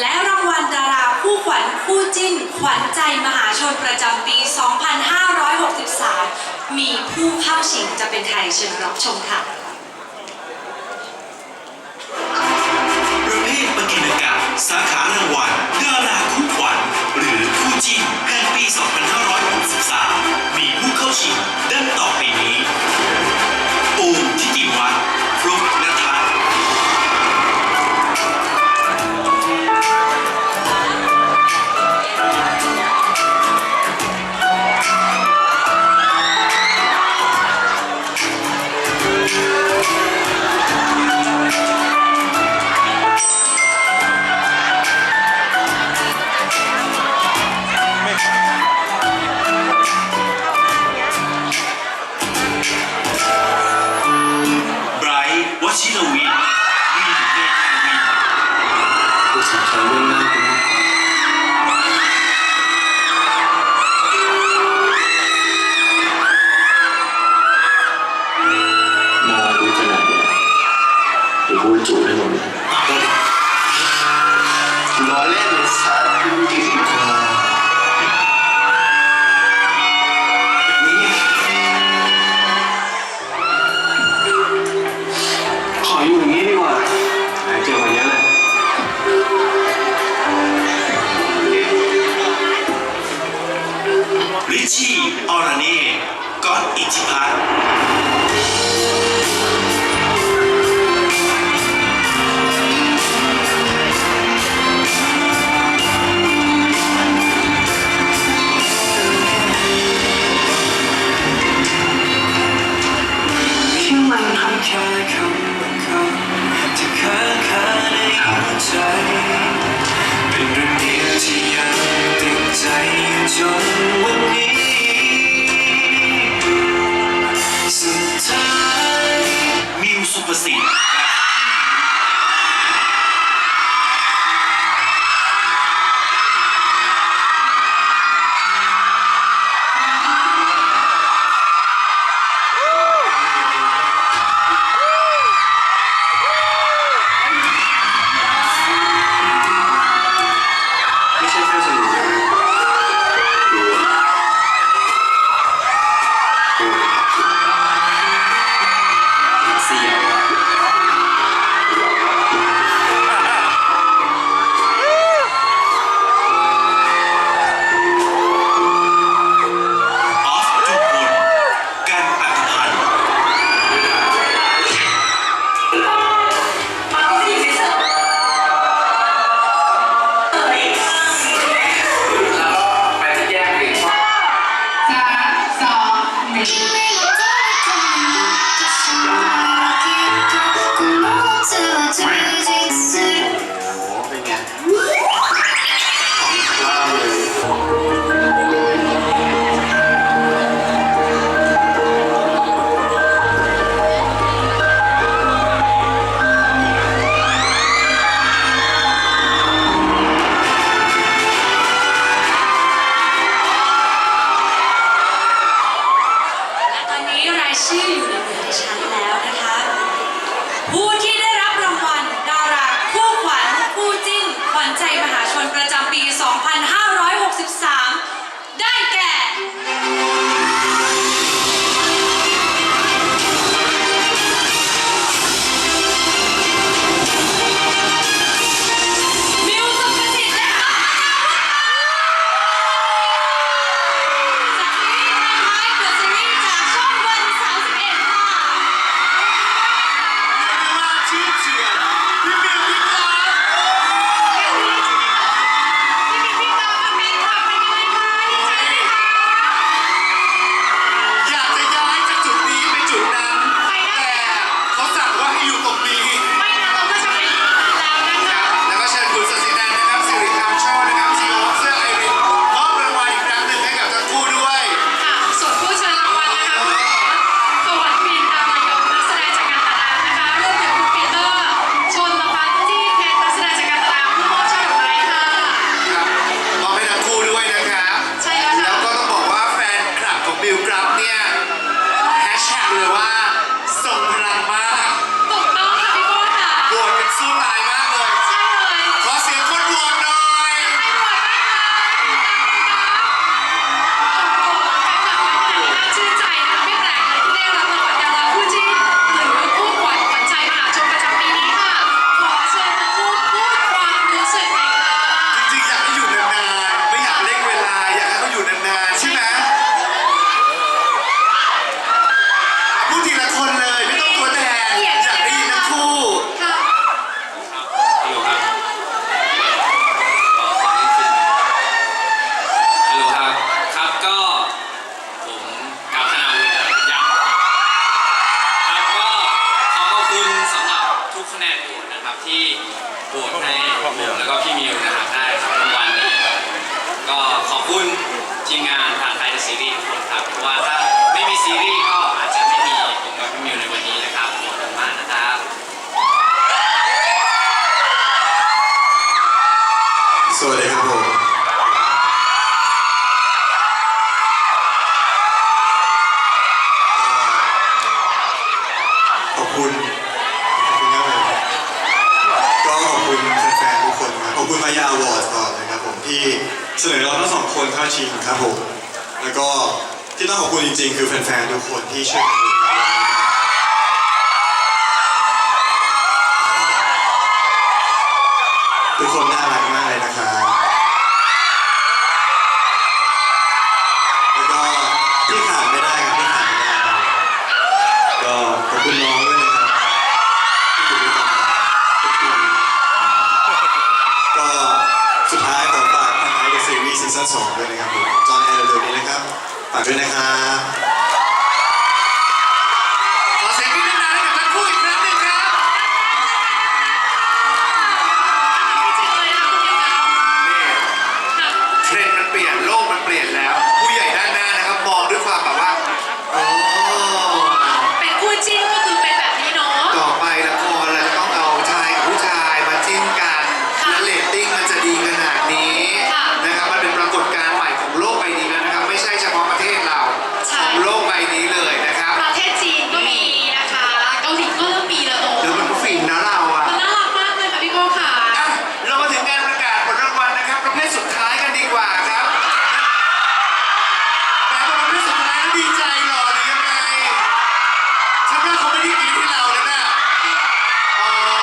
และรางวัลดาราคู่ขวัญคู่จิ้น ขวัญใจมหาชนประจำปี 2563 มีผู้เข้าชิงจะเป็นใครเชิญรับชมค่ะ รท์วชิรวิทย์วินเมธาวินผู้ชายชายเรื่องห ปี 2500 ที่โหวตให้ผมแล้วก็พี่มิวนะครับได้ครับรางวัลนี้ก็ขอบคุณทีมงานทางไทยซีรีส์ทุกคนครับเพราะว่าถ้าไม่มีซีรีส์ก็ คุณมายาอวอร์ดก่อนนะครับผมที่เสนอเราทั้งสองคนเข้าชิงครับผมแล้วก็ที่ต้องขอบคุณจริง ๆ คือแฟนๆทุกคนที่ช่วยกันดูทุกคนน่ารักมากเลยนะครับั่นสองด้วยนะครับผมจอห์นแอร์เร็วนี้นะครับฝากด้วยนะครับ